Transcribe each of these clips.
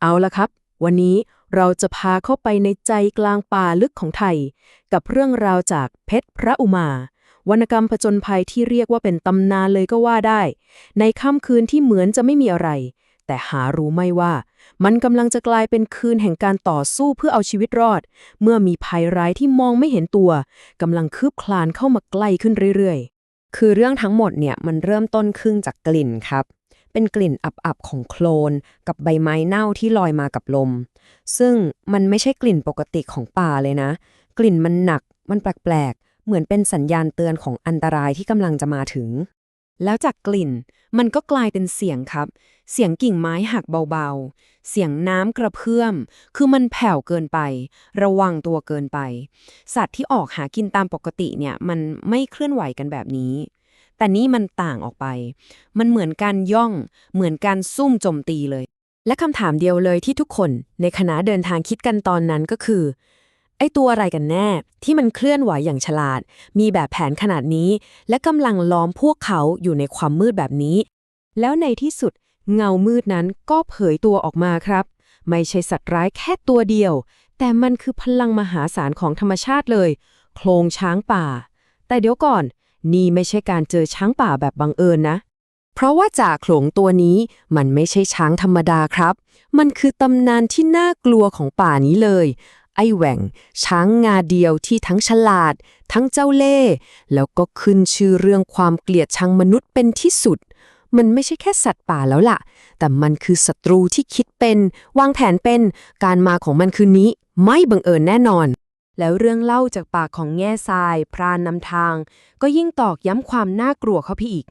เอาละครับ วันนี้เราจะพาเข้าไปในใจกลางป่าลึกของไทย กับเรื่องราวจากเพชรพระอุมา วรรณกรรมผจญภัยที่เรียกว่าเป็นตำนานเลยก็ว่าได้ ในค่ำคืนที่เหมือนจะไม่มีอะไร แต่หารู้ไม่ว่า มันกำลังจะกลายเป็นคืนแห่งการต่อสู้เพื่อเอาชีวิตรอด เมื่อมีภัยร้ายที่มองไม่เห็นตัวกำลังคืบคลานเข้ามาใกล้ขึ้นเรื่อยๆ คือเรื่องทั้งหมดเนี่ยมันเริ่มต้นขึ้นจากกลิ่นครับ เป็นกลิ่นอับๆของโคลน กับใบไม้เน่าที่ลอยมากับลม ซึ่งมันไม่ใช่กลิ่นปกติของป่าเลยนะ กลิ่นมันหนัก มันแปลกๆ เหมือนเป็นสัญญาณเตือนของอันตรายที่กำลังจะมาถึง แล้วจากกลิ่น มันก็กลายเป็นเสียงครับ เสียงกิ่งไม้หักเบาๆ เสียงน้ำกระเพื่อม คือมันแผ่วเกินไป ระวังตัวเกินไป สัตว์ที่ออกหากินตามปกติเนี่ย มันไม่เคลื่อนไหวกันแบบนี้ แต่นี่มันต่างออกไป มันเหมือนการย่อง เหมือนการซุ่มโจมตีเลย และคำถามเดียวเลยที่ทุกคนในคณะเดินทางคิดกันตอนนั้นก็คือ ไอ้ตัวอะไรกันแน่ ที่มันเคลื่อนไหวอย่างฉลาด มีแบบแผนขนาดนี้ และกำลังล้อมพวกเขาอยู่ในความมืดแบบนี้ แล้วในที่สุดเงามืดนั้นก็เผยตัวออกมาครับ ไม่ใช่สัตว์ร้ายแค่ตัวเดียว แต่มันคือพลังมหาศาลของธรรมชาติเลย โคลงช้างป่า แต่เดี๋ยวก่อน นี่ไม่ใช่การเจอช้างป่าแบบบังเอิญนะ เพราะว่าจ่าโขลงตัวนี้มันไม่ใช่ช้างธรรมดาครับ มันคือตำนานที่น่ากลัวของป่านี้เลย ไอ้แหว่ง ช้างงาเดียวที่ทั้งฉลาด ทั้งเจ้าเล่ห์แล้วก็ขึ้นชื่อเรื่องความเกลียดชังมนุษย์เป็นที่สุด มันไม่ใช่แค่สัตว์ป่าแล้วล่ะ แต่มันคือศัตรูที่คิดเป็น วางแผนเป็น การมาของมันคืนนี้ ไม่บังเอิญแน่นอน แล้วเรื่องเล่าจากปากของแง่ทราย พรานนำทาง ก็ยิ่งตอกย้ำความน่ากลัวเข้าไปอีก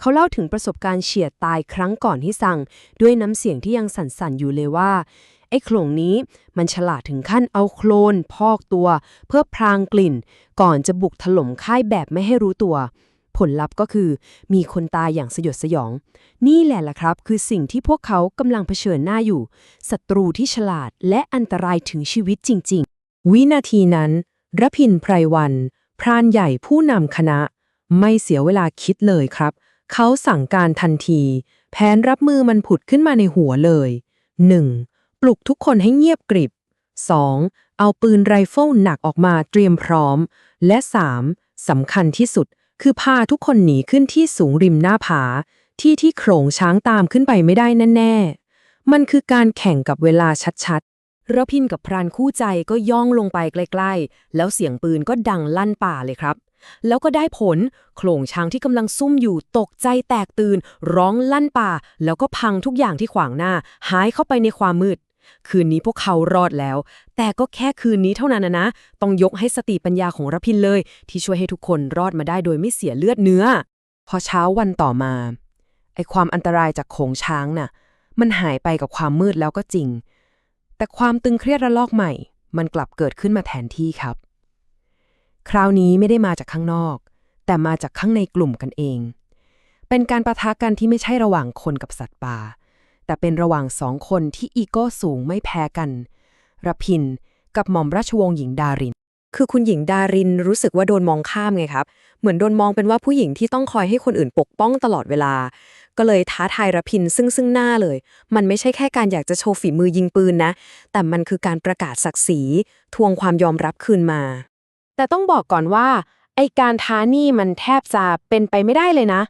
เขาเล่าถึงประสบการณ์เฉียดตายครั้งก่อนที่สั่ง ด้วยน้ำเสียงที่ยังสั่นๆอยู่เลยว่า ไอ้โขลงนี้มันฉลาดถึงขั้นเอาโคลน พอกตัว เพื่อพรางกลิ่น ก่อนจะบุกถล่มค่ายแบบไม่ให้รู้ตัวผลลัพธ์ก็คือมีคนตายอย่างสยดสยอง นี่แหละล่ะครับ คือสิ่งที่พวกเขากำลังเผชิญหน้าอยู่ศัตรูที่ฉลาดและอันตรายถึงชีวิตจริง ๆ วินาทีนั้นรพินไพรวัน พรานใหญ่ผู้นำคณะ ไม่เสียเวลาคิดเลยครับ เขาสั่งการทันที แผนรับมือมันผุดขึ้นมาในหัวเลย 1. ปลุกทุกคนให้เงียบกริบ 2. เอาปืนไรเฟิลหนักออกมาเตรียมพร้อม และ 3. สำคัญที่สุด คือพาทุกคนหนีขึ้นที่สูงริมหน้าผา ที่ที่โขลงช้างตามขึ้นไปไม่ได้แน่ๆ มันคือการแข่งกับเวลาชัด ระพินกับพรานคู่ใจก็ย่องลงไปใกล้ๆ แล้วเสียงปืนก็ดังลั่นป่าเลยครับ แล้วก็ได้ผล โขลงช้างที่กำลังซุ่มอยู่ตกใจแตกตื่น ร้องลั่นป่า แล้วก็พังทุกอย่างที่ขวางหน้า หายเข้าไปในความมืด คืนนี้พวกเขารอดแล้ว แต่ก็แค่คืนนี้เท่านั้นนะ ต้องยกให้สติปัญญาของระพินเลย ที่ช่วยให้ทุกคนรอดมาได้โดยไม่เสียเลือดเนื้อ พอเช้าวันต่อมาไอความอันตรายจากโขงช้างน่ะ มันหายไปกับความมืดแล้วก็จริง แต่ความตึงเครียดระลอกใหม่ มันกลับเกิดขึ้นมาแทนที่ครับ คราวนี้ไม่ได้มาจากข้างนอก แต่มาจากข้างในกลุ่มกันเอง เป็นการประทะกันที่ไม่ใช่ระหว่างคนกับสัตว์ป่า แต่เป็นระหว่างสองคนที่อีโก้สูงไม่แพ้กันรพินกับหม่อมราชวงศ์หญิงดาริน คือคุณหญิงดารินรู้สึกว่าโดนมองข้ามไงครับ เหมือนโดนมองเป็นว่าผู้หญิงที่ต้องคอยให้คนอื่นปกป้องตลอดเวลา ก็เลยท้าทายระพินซึ่งซึ่งหน้าเลย มันไม่ใช่แค่การอยากจะโชว์ฝีมือยิงปืนนะ แต่มันคือการประกาศศักดิ์ศรีทวงความยอมรับคืนมา แต่ต้องบอกก่อนว่าไอการท้านี่มันแทบจะเป็นไปไม่ได้เลยนะ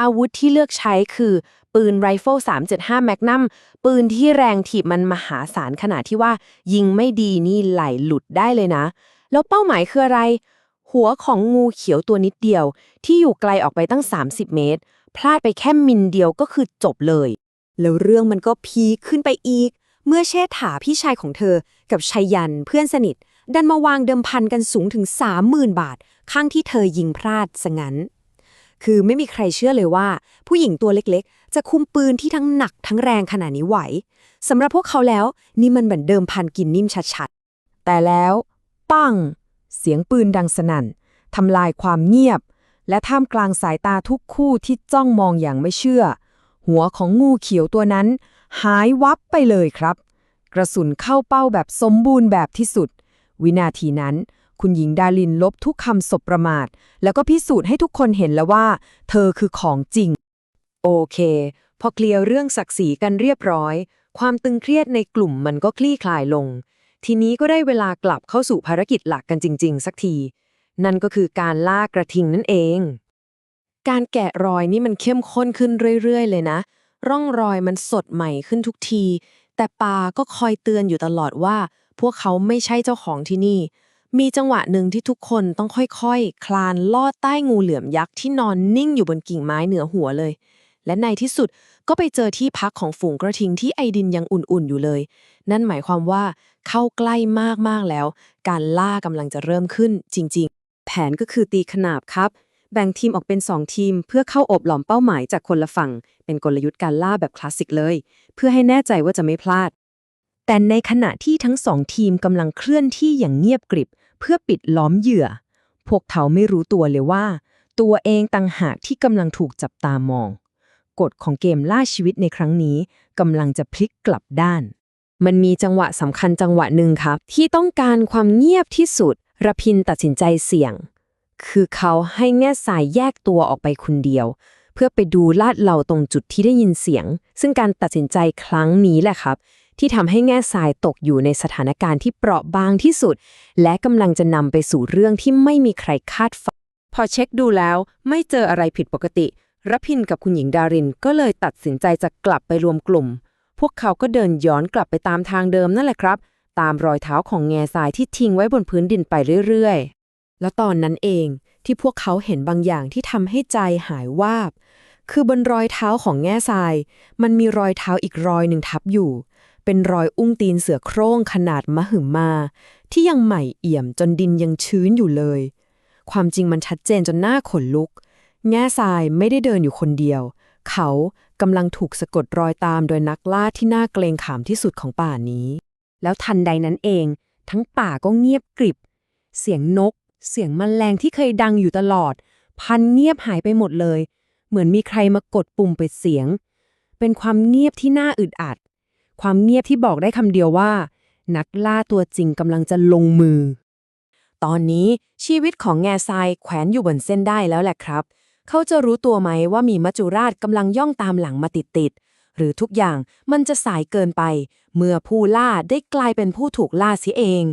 อาวุธที่เลือกใช้คือปืนไรเฟิล375แมกนัมปืนที่แรงถีบมันมหาศาลขนาดที่ว่า ยิงไม่ดีนี่ไหลหลุดได้เลยนะ แล้วเป้าหมายคืออะไร หัวของงูเขียวตัวนิดเดียว ที่อยู่ไกลออกไปตั้ง 30 เมตร พลาดไปแค่มิลเดียวก็คือจบเลย แล้วเรื่องมันก็พีขึ้นไปอีก เมื่อเชษฐาพี่ชายของเธอ กับชัยยันเพื่อนสนิท ดันมาวางเดิมพันกันสูงถึง 30,000 บาท ข้างที่เธอยิงพลาดซะงั้นคือไม่มีใครเชื่อเลยว่า ผู้หญิงตัวเล็กๆ จะคุมปืนที่ทั้งหนักทั้งแรงขนาดนี้ไหวสำหรับพวกเขาแล้ว นี่มันเหมือนเดิมพันกินนิ่มชัดๆ แต่แล้ว ปัง เสียงปืนดังสนั่นทำลายความเงียบ และท่ามกลางสายตาทุกคู่ที่จ้องมองอย่างไม่เชื่อ หัวของงูเขียวตัวนั้น หายวับไปเลยครับ กระสุนเข้าเป้าแบบสมบูรณ์แบบที่สุด วินาทีนั้น คุณหญิงดาลินลบทุกคำสบประมาท แล้วก็พิสูจน์ให้ทุกคนเห็นแล้วว่า เธอคือของจริง โอเค พอเคลียร์เรื่องศักดิ์ศรีกันเรียบร้อย ความตึงเครียดในกลุ่มมันก็คลี่คลายลง ทีนี้ก็ได้เวลากลับเข้าสู่ภารกิจหลักกันจริง ๆ สักที นั่นก็คือการล่ากระทิงนั่นเอง การแกะรอยนี่มันเข้มข้นขึ้นเรื่อย ๆ เลยนะ ร่องรอยมันสดใหม่ขึ้นทุกที แต่ปาก็คอยเตือนอยู่ตลอดว่า พวกเขาไม่ใช่เจ้าของที่นี่ มีจังหวะหนึ่งที่ทุกคนต้องค่อยๆคลานลอดใต้งูเหลือมยักษ์ที่นอนนิ่งอยู่บนกิ่งไม้เหนือหัวเลย และในที่สุดก็ไปเจอที่พักของฝูงกระทิงที่ไอดินยังอุ่นๆอยู่เลย นั่นหมายความว่าเข้าใกล้มากๆแล้ว การล่ากำลังจะเริ่มขึ้นจริง ๆ แผนก็คือตีขนาบครับ แบ่งทีมออกเป็น 2 ทีม เพื่อเข้าอบหลอมเป้าหมายจากคนละฝั่ง เป็นกลยุทธ์การล่าแบบคลาสสิกเลย เพื่อให้แน่ใจว่าจะไม่พลาด แต่ในขณะที่ทั้งสองทีมกำลังเคลื่อนที่อย่างเงียบกริบ เพื่อปิดล้อมเหยื่อ พวกเขาไม่รู้ตัวเลยว่า ตัวเองต่างหากที่กำลังถูกจับตามอง กฎของเกมล่าชีวิตในครั้งนี้กำลังจะพลิกกลับด้าน มันมีจังหวะสำคัญจังหวะหนึ่งครับ ที่ต้องการความเงียบที่สุดระพินตัดสินใจเสี่ยง คือเขาให้แง่สายแยกตัวออกไปคนเดียว เพื่อไปดูลาดเหล่าตรงจุดที่ได้ยินเสียง ซึ่งการตัดสินใจครั้งนี้แหละครับ ที่ทำให้แง่สายตกอยู่ในสถานการณ์ที่เปราะบางที่สุด และกำลังจะนำไปสู่เรื่องที่ไม่มีใครคาดฝันพอเช็คดูแล้วไม่เจออะไรผิดปกติ รพินกับคุณหญิงดารินก็เลยตัดสินใจจะกลับไปรวมกลุ่ม พวกเขาก็เดินย้อนกลับไปตามทางเดิมนั่นแหละครับ ตามรอยเท้าของแง่ทรายที่ทิ้งไว้บนพื้นดินไปเรื่อยๆ แล้วตอนนั้นเองที่พวกเขาเห็นบางอย่างที่ทำให้ใจหายวาบ คือบนรอยเท้าของแง่ทราย มันมีรอยเท้าอีกรอยหนึ่งทับอยู่ เป็นรอยอุ้งตีนเสือโคร่งขนาดมหึมา ที่ยังใหม่เอี่ยมจนดินยังชื้นอยู่เลย ความจริงมันชัดเจนจนหน้าขนลุก แง่ทรายไม่ได้เดินอยู่คนเดียว เขากำลังถูกสะกดรอยตามโดยนักล่าที่น่าเกรงขามที่สุดของป่านี้ แล้วทันใดนั้นเอง ทั้งป่าก็เงียบกริบ เสียงนก เสียงมแมลงที่เคยดังอยู่ตลอด พันเงียบหายไปหมดเลย เหมือนมีใครมากดปุ่มปิดเสียง เป็นความเงียบที่น่าอึดอัด ความเงียบที่บอกได้คำเดียวว่า นักล่าตัวจริงกำลังจะลงมือ ตอนนี้ชีวิตของแง่ทรายแขวนอยู่บนเส้นได้แล้วแหละครับ เขาจะรู้ตัวไหมว่ามีมัจจุราชกำลังย่องตามหลังมาติดๆ หรือทุกอย่างมันจะสายเกินไป เมื่อผู้ล่าได้กลายเป็นผู้ถูกล่าเสียเอง